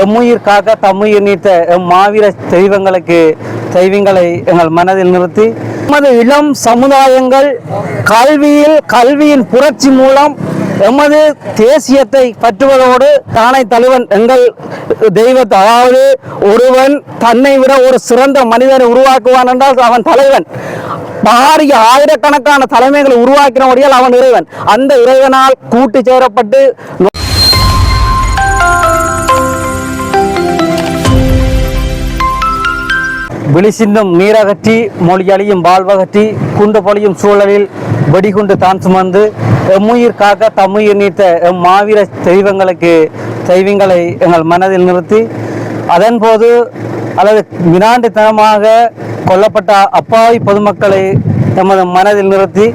எம்முயிர் காக்க தம்முயிர் நீத்த எம் மாவீர தெய்வங்களுக்கு தெய்வங்களை எங்கள் மனதில் நிறுத்தி எமது இளம் சமுதாயங்கள் கல்வியில் கல்வியின் புரட்சி மூலம் எமது தேசியத்தை பற்றுவதோடு தானை தலைவன் எங்கள் தெய்வத்தை அதாவது ஒருவன் தன்னை விட ஒரு சிறந்த மனிதனை உருவாக்குவான் என்றால் அவன் தலைவன். பாரிய ஆயிரக்கணக்கான தலைமைகளை உருவாக்கினபடியால் அவன் இறைவன். அந்த இறைவனால் கூட்டு சேரப்பட்டு விழிசிந்தும் நீரகற்றி மொழியழியும் வாழ்வகற்றி குண்டு பொழியும் சூழலில் வெடிகுண்டு தான் சுமந்து எம்முயிர் காக்க தம்முயிர் நீத்த எம் மாவீர தெய்வங்களுக்கு தெய்வங்களை எங்கள் மனதில் நிறுத்தி அதன்போது அல்லது வினாண்டுத்தனமாக கொல்லப்பட்ட அப்பாவி பொதுமக்களை எமது மனதில் நிறுத்தி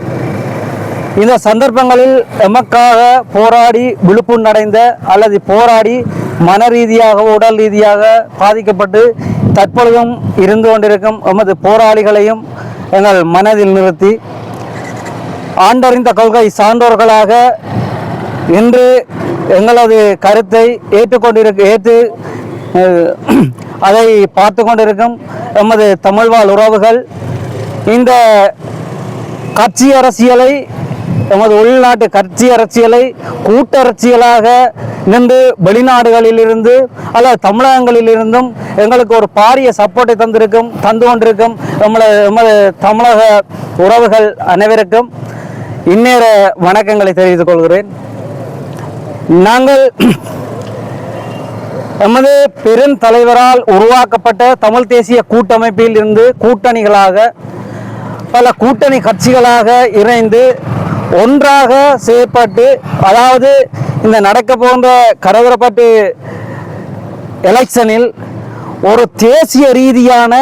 இந்த சந்தர்ப்பங்களில் எமக்காக போராடி விழுப்புணடைந்த அல்லது போராடி மன ரீதியாக உடல் ரீதியாக பாதிக்கப்பட்டு தற்பொழுதும் இருந்து கொண்டிருக்கும் எமது போராளிகளையும் எங்கள் மனதில் நிறுத்தி ஆண்டறிந்த கொள்கை சான்றோர்களாக இன்று எங்களது கருத்தை ஏற்றுக்கொண்டிருக்க ஏற்று அதை பார்த்து கொண்டிருக்கும் எமது தமிழ்வாழ் உறவுகள் இந்த கட்சி அரசியலை எமது உள்நாட்டு கட்சி அரசியலை கூட்டரசியலாக நின்று வெளிநாடுகளிலிருந்து அல்லது தமிழகங்களிலிருந்தும் எங்களுக்கு ஒரு பாரிய சப்போர்ட்டை தந்திருக்கும் தந்து கொண்டிருக்கும் எமது எமது தமிழக உறவுகள் அனைவருக்கும் இந்நேர வணக்கங்களை தெரிவித்துக் கொள்கிறேன். நாங்கள் எமது பெருந்தலைவரால் உருவாக்கப்பட்ட தமிழ் தேசிய கூட்டமைப்பில் இருந்து கூட்டணிகளாக பல கூட்டணி கட்சிகளாக இணைந்து ஒன்றாக செயற்பட்டு அதாவது இந்த நடக்க போன்ற கரகரப்பட்டு எலெக்ஷனில் ஒரு தேசிய ரீதியான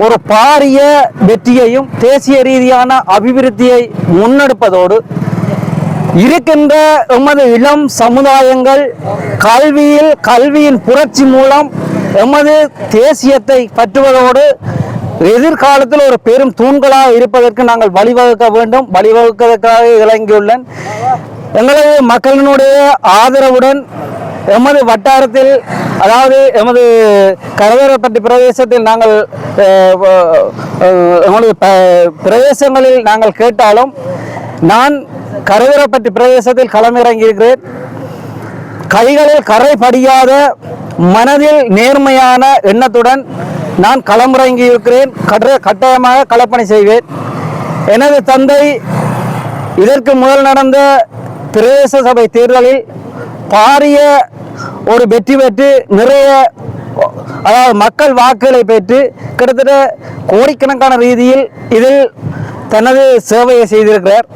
ஒரு பாரிய வெற்றியையும் தேசிய ரீதியான அபிவிருத்தியை முன்னெடுப்பதோடு இருக்கின்ற எமது இளம் சமுதாயங்கள் கல்வியில் கல்வியின் புரட்சி மூலம் எமது தேசியத்தை பற்றுவதோடு எதிர்காலத்தில் ஒரு பெரும் தூண்களாக இருப்பதற்கு நாங்கள் வழிவகுக்க வேண்டும். வழிவகுக்கிறதுக்காக இறங்கியுள்ளேன். எங்களது மக்களினுடைய ஆதரவுடன் எமது வட்டாரத்தில் அதாவது எமது கரவேரப்பட்டி பிரதேசத்தில் நாங்கள் அஹ், எமது ப- பிரதேசங்களில் நாங்கள் கேட்டாலும் நான் கரவேரப்பட்டி பிரதேசத்தில் களமிறங்கியிருக்கிறேன். கைகளில் கரை படியாத மனதில் நேர்மையான எண்ணத்துடன் நான் களமுறங்கி இருக்கிறேன். கட்ட கட்டாயமாக களப்பணி செய்வேன். எனது தந்தை இதற்கு முதல் நடந்த பிரதேச சபை தேர்தலில் பாரிய ஒரு வெற்றி பெற்று நிறைய அதாவது மக்கள் வாக்குகளை பெற்று கிட்டத்தட்ட கோடிக்கணக்கான ரீதியில் இதில் தனது சேவையை செய்திருக்கிறார்.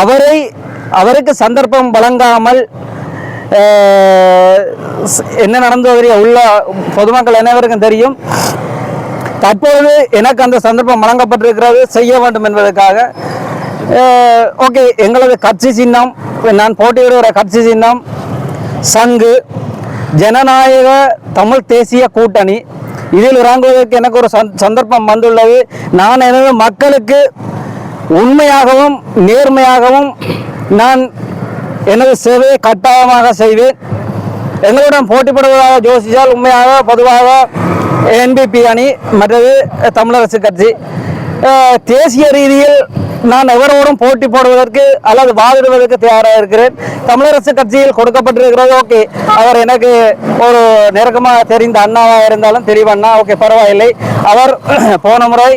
அவரை அவருக்கு சந்தர்ப்பம் வழங்காமல் என்ன நடந்தது உள்ள பொதுமக்கள் அனைவருக்கும் தெரியும். தற்பொழுது எனக்கு அந்த சந்தர்ப்பம் வழங்கப்பட்டிருக்கிறது. செய்ய வேண்டும் என்பதற்காக. ஓகே எங்களது கட்சி சின்னம் நான் போட்டியிடுகிற கட்சி சின்னம் சங்கு ஜனநாயக தமிழ் தேசிய கூட்டணி. இதில் இறங்குவதற்கு எனக்கு ஒரு சந்- சந்தர்ப்பம் வந்துள்ளது. நான் எனது மக்களுக்கு உண்மையாகவும் நேர்மையாகவும் நான் எனது சேவையை கட்டாயமாக செய்வேன். எங்களுடன் போட்டிப்படுவதாக யோசித்தால் உண்மையாக பொதுவாக என்பிபி அணி மற்றது தமிழரசு கட்சி. தேசிய ரீதியில் நான் எவரோடும் போட்டி போடுவதற்கு அல்லது வாதிடுவதற்கு தயாராக இருக்கிறேன். தமிழரசு கட்சியில் கொடுக்கப்பட்டிருக்கிறது ஓகே. அவர் எனக்கு ஒரு நெருக்கமாக தெரிந்த அண்ணாவாக இருந்தாலும் தெளிவண்ணா ஓகே பரவாயில்லை. அவர் போன முறை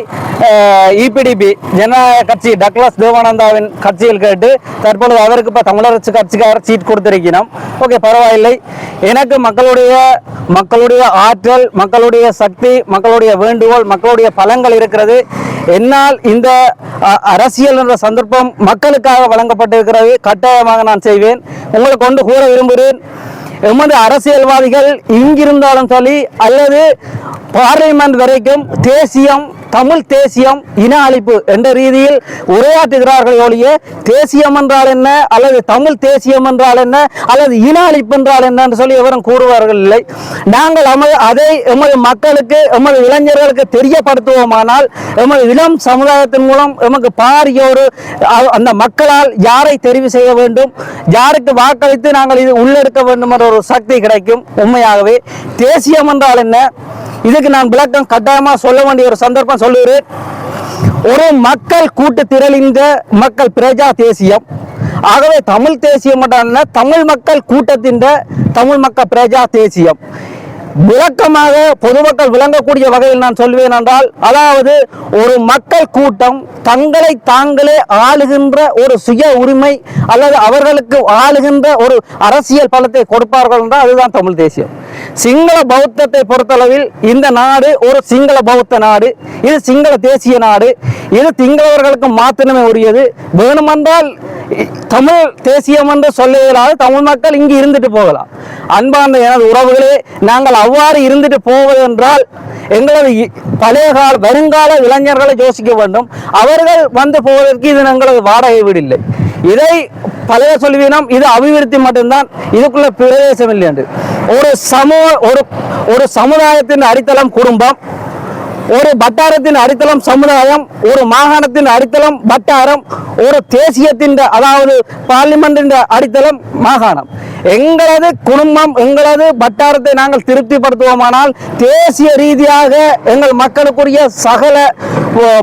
இபிடிபி ஜனநாயக கட்சி டக்ளஸ் தேவானந்தாவின் கட்சியில் கேட்டு தற்பொழுது அவருக்கு இப்போ தமிழரசு கட்சிக்காரர் சீட் கொடுத்திருக்கிறோம். ஓகே பரவாயில்லை. எனக்கு மக்களுடைய மக்களுடைய ஆற்றல் மக்களுடைய சக்தி மக்களுடைய வேண்டுகோள் மக்களுடைய பலங்கள் இருக்கிறது. என்னால் இந்த அ, அரசியல் என்ற சந்தர்ப்பம் மக்களுக்காக வழங்கப்பட்டிருக்கிறது. கட்டாயமாக நான் செய்வேன். உங்களை கொண்டு கூற விரும்புகிறேன். எமது அரசியல்வாதிகள் இங்கிருந்தாலும் சொல்லி அல்லது பார்லிமெண்ட் வரைக்கும் தேசியம் தமிழ் தேசியம் இன அழிப்பு என்ற ரீதியில் உரையாற்றுகிறார்கள் ஒழிய தேசியம் என்றால் என்ன? அல்லது தமிழ் தேசியம் என்றால் என்ன? அல்லது இன அழிப்பு என்றால் என்ன என்று சொல்லி எவரும் கூறுவார்கள் இல்லை. நாங்கள் அம- அதை எமது மக்களுக்கு எமது இளைஞர்களுக்கு தெரியப்படுத்துவோமானால் எமது இளம் சமுதாயத்தின் மூலம் எமக்கு பாரிய ஒரு அந்த மக்களால் யாரை தெரிவு செய்ய வேண்டும்? யாருக்கு வாக்களித்து நாங்கள் இது உள்ளெடுக்க வேண்டும் என்ற ஒரு சக்தி கிடைக்கும்? உண்மையாகவே தேசியம் என்றால் என்ன? இதுக்கு நான் விளக்கம் கட்டாயமாக சொல்ல வேண்டிய ஒரு சந்தர்ப்பம் சொல்லுகிறேன். ஒரு மக்கள் கூட்டு திரளிந்த மக்கள் பிரஜா தேசியம். ஆகவே தமிழ் தேசியம் மட்டும் தமிழ் மக்கள் கூட்டத்தின் தமிழ் மக்கள் பிரஜா தேசியம். விளக்கமாக பொதுமக்கள் விளங்கக்கூடிய வகையில் நான் சொல்வேன் என்றால் அதாவது ஒரு மக்கள் கூட்டம் தங்களை தாங்களே ஆளுகின்ற ஒரு சுய உரிமை அல்லது அவர்களுக்கு ஆளுகின்ற ஒரு அரசியல் பலத்தை கொடுப்பார்கள் என்றால் அதுதான் தமிழ் தேசியம். சிங்கள பௌத்தத்தை பொறுத்தளவில் இந்த நாடு ஒரு சிங்கள பௌத்த நாடு. இது சிங்கள தேசிய நாடு. இது சிங்களவர்களுக்கு மாத்திரமே உரியது. வேணுமென்றால் தமிழ் தேசியம் என்று சொல்ல தமிழ் மக்கள் இங்கு இருந்துட்டு போகலாம். அன்பார்ந்த எனது உறவுகளே நாங்கள் அவ்வாறு இருந்துட்டு போவது என்றால் எங்களது பழைய கால வருங்கால இளைஞர்களை யோசிக்க வேண்டும். அவர்கள் வந்து போவதற்கு இது எங்களது வாடகை வீடு இல்லை. இதை பழைய சொல்வீனம் இது அபிவிருத்தி மட்டும்தான் இதுக்குள்ள பிரதேசம் இல்லை என்று. ஒரு சமூக ஒரு ஒரு சமுதாயத்தின் அடித்தளம் குடும்பம் ஒரு வட்டாரத்தின் அடித்தளம் சமுதாயம் ஒரு மாகாணத்தின் அடித்தளம் வட்டாரம் ஒரு தேசியத்தின் அதாவது பார்லிமெண்டின் அடித்தளம் மாகாணம். எங்களது குடும்பம் எங்களது வட்டாரத்தை நாங்கள் திருப்திப்படுத்துவோமானால் தேசிய ரீதியாக எங்கள் மக்களுக்குரிய சகல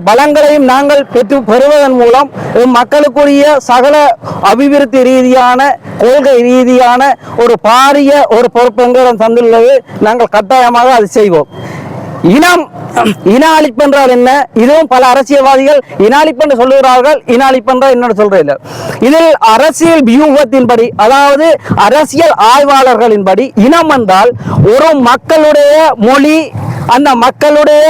பலங்களையும் நாங்கள் பெற்று பெறுவதன் மூலம் மக்களுக்குரிய சகல அபிவிருத்தி ரீதியான கொள்கை ரீதியான ஒரு பாரிய ஒரு பொறுப்பு எங்களிடம் தந்துள்ளது. நாங்கள் கட்டாயமாக அது செய்வோம். இனம் இன அழிப்பு என்றால் என்ன? இதுவும் பல அரசியல்வாதிகள் இன அழிப்பு என்று சொல்லுகிறார்கள் இன அழிப்பு என்றால் என்னன்னு சொல்றதில்லை இதில் அரசியல் வியூகத்தின்படி அதாவது அரசியல் ஆய்வாளர்களின்படி இனம் என்றால் ஒரு மக்களுடைய மொழி அந்த மக்களுடைய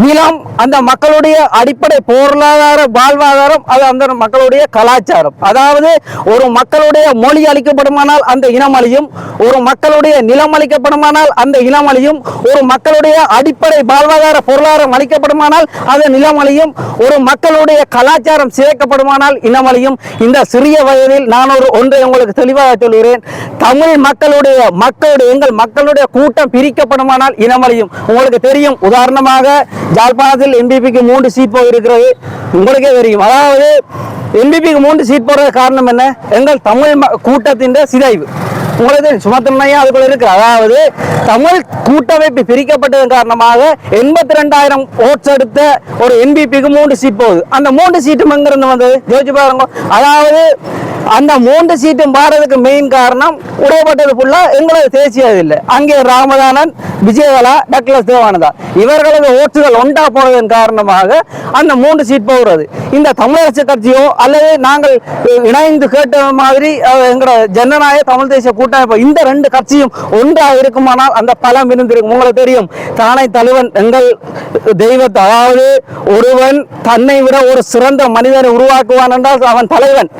நிலம் அந்த மக்களுடைய அடிப்படை பொருளாதார வாழ்வாதாரம் அது அந்த மக்களுடைய கலாச்சாரம். அதாவது ஒரு மக்களுடைய மொழி அளிக்கப்படுமானால் அந்த இனம் அழியும் ஒரு மக்களுடைய நிலம் அளிக்கப்படுமானால் அந்த இனம் அழியும் ஒரு மக்களுடைய அடிப்படை வாழ்வாதார பொருளாதாரம் அளிக்கப்படுமானால் அது நிலம் அழியும் ஒரு மக்களுடைய கலாச்சாரம் சிதைக்கப்படுமானால் இனம் அழியும். இந்த சிறிய வயதில் நான் ஒரு ஒன்றை உங்களுக்கு தெளிவாக சொல்கிறேன். தமிழ் மக்களுடைய மக்களுடைய எங்கள் மக்களுடைய கூட்டம் பிரிக்கப்படுமானால் இனமழியும் உங்களுக்கு தெரியும் உதாரணமாக ஜாழ்ப்பாணத்தில் எம்பிபிக்கு மூன்று சீட் போயிருக்கிறது உங்களுக்கே தெரியும். அதாவது எம்பிபிக்கு மூன்று சீட் போடுறது காரணம் என்ன? எங்கள் தமிழ் கூட்டத்தின் சிதைவு. உங்களுக்கு தெரியும் சுமத்தன்மையா அதுக்குள்ள இருக்கு அதாவது தமிழ் கூட்டமைப்பு பிரிக்கப்பட்டதன் காரணமாக எண்பத்தி ரெண்டாயிரம் ஓட்ஸ் எடுத்த ஒரு என்பிபிக்கு மூன்று சீட் போகுது. அந்த மூன்று சீட்டும் எங்கிருந்து வந்தது? யோசிச்சு பாருங்க. அதாவது அந்த மூன்று சீட்டும் பாடுறதுக்கு மெயின் காரணம் உடையப்பட்டது ஃபுல்லா எங்களது தேசியது இல்லை. அங்கே ராமதானன் விஜயவாலா டக்ளஸ் தேவானந்தா. இவர்களது ஓட்டுகள் ஒன்றா போனதன் காரணமாக அந்த மூன்று சீட் போகிறது. இந்த தமிழரசு கட்சியோ அல்லது நாங்கள் இணைந்து கேட்ட மாதிரி எங்களோட ஜனநாயக தமிழ் தேசிய கூட்டமைப்பு இந்த ரெண்டு கட்சியும் ஒன்றாக இருக்குமானால் அந்த பலம் இருந்திருக்கும். உங்களுக்கு தெரியும் தானை தலைவன் எங்கள் தெய்வத்தை அதாவது ஒருவன் தன்னை விட ஒரு சிறந்த மனிதனை உருவாக்குவான் என்றால் அவன் தலைவன்.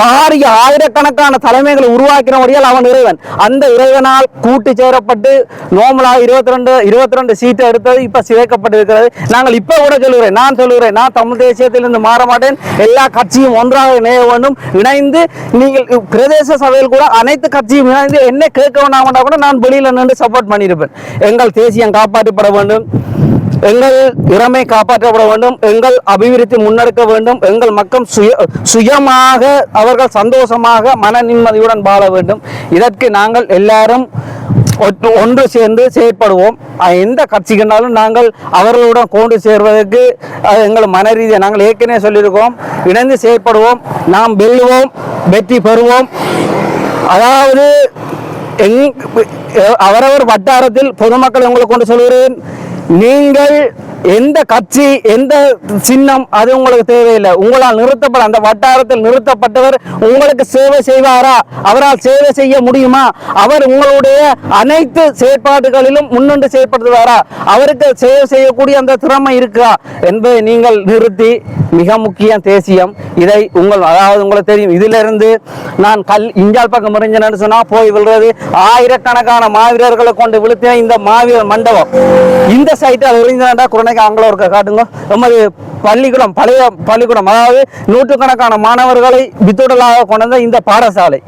பாரிய ஆயிரக்கணக்கான தலைமைகளை உருவாக்கினபடியால் அவன் இறைவன். அந்த இறைவனால் கூட்டு சேரப்பட்டு நோமலா இருபத்தி ரெண்டு இருபத்தி ரெண்டு சீட்டை எடுத்தது இப்ப சிதைக்கப்பட்டிருக்கிறது. நாங்கள் இப்ப கூட சொல்லுகிறேன் நான் சொல்லுகிறேன் நான் தமிழ் தேசியத்திலிருந்து மாற மாட்டேன். எல்லா கட்சியும் ஒன்றாக இணைய வேண்டும். இணைந்து நீங்கள் பிரதேச சபையில் கூட அனைத்து கட்சியும் இணைந்து என்ன கேட்க வேண்டாம் கூட நான் வெளியில நின்று சப்போர்ட் பண்ணியிருப்பேன் எங்கள் தேசியம் காப்பாற்றப்பட வேண்டும். எங்கள் இறமை காப்பாற்றப்பட வேண்டும். எங்கள் அபிவிருத்தி முன்னெடுக்க வேண்டும். எங்கள் மக்கள் சுய சுயமாக அவர்கள் சந்தோஷமாக மன நிம்மதியுடன் வாழ வேண்டும். இதற்கு நாங்கள் எல்லாரும் ஒன்று சேர்ந்து செயற்படுவோம். எந்த கட்சிக்குனாலும் நாங்கள் அவர்களுடன் கொண்டு சேர்வதற்கு எங்கள் மன ரீதியாக நாங்கள் ஏற்கனவே சொல்லியிருக்கோம். இணைந்து செயற்படுவோம். நாம் வெல்லுவோம். வெற்றி பெறுவோம். அதாவது எங்- அவரவர் வட்டாரத்தில் பொதுமக்கள் உங்களுக்கு கொண்டு சொல்கிறேன். நீங்கள் எந்த கட்சி எந்த சின்னம் அது உங்களுக்கு தேவையில்லை. உங்களால் நிறுத்தப்பட அந்த வட்டாரத்தில் நிறுத்தப்பட்டவர் உங்களுக்கு சேவை செய்வாரா? அவரால் சேவை செய்ய முடியுமா? அவர் உங்களுடைய அனைத்து செயற்பாடுகளிலும் முன்னின்று செயற்படுத்துவாரா? அவருக்கு சேவை செய்யக்கூடிய அந்த திறமை இருக்கா? என்பதை நீங்கள் நிறுத்தி மிக முக்கியம் தேசியம். இதை உங்கள் அதாவது உங்களுக்கு தெரியும். இதிலிருந்து நான் கல் இஞ்சால் பக்கம் எறிஞ்சேன்னு சொன்னா போய் விழுறது. ஆயிரக்கணக்கான மாவீரர்களை கொண்டு விழுத்தின இந்த மாவீரர் மண்டபம். இந்த சைட்டில் அது எறிஞ்சா கணக்கு அங்கே ஒருக்க காட்டுங்க. நமது பள்ளிக்கூடம் பழைய பள்ளிக்கூடம் அதாவது நூற்றுக்கணக்கான மாணவர்களை வித்துடலாக கொண்ட இந்த பாடசாலை.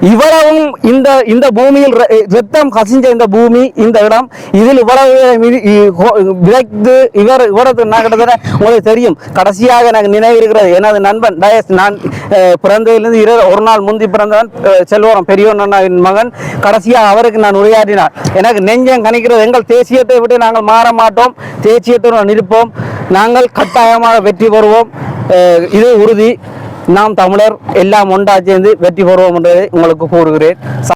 இவ்வளவும் இந்த இந்த பூமியில் ரத்தம் கசிஞ்ச இந்த பூமி இந்த இடம் இதில் இவ்வளவு மிதி- விதைத்து இவர் இவரது நான் கிட்டத்தட்ட உங்களுக்கு தெரியும். கடைசியாக எனக்கு நினைவு இருக்கிறது. எனது நண்பன் டயஸ் நான் பிறந்ததிலிருந்து இரு ஒரு நாள் முந்தி பிறந்தவன் செல்வரம் பெரியவன் அண்ணாவின் மகன். கடைசியாக அவருக்கு நான் உரையாற்றினார். எனக்கு நெஞ்சம் கணிக்கிறது எங்கள் தேசியத்தை விட்டு நாங்கள் மாற மாட்டோம். தேசியத்துடன் இருப்போம் நாங்கள் கட்டாயமாக வெற்றி பெறுவோம். இது உறுதி. நாம் தமிழர் எல்லாம் ஒன்றா சேர்ந்து வெற்றி பெறுவோம் என்பதை உங்களுக்கு கூறுகிறேன்.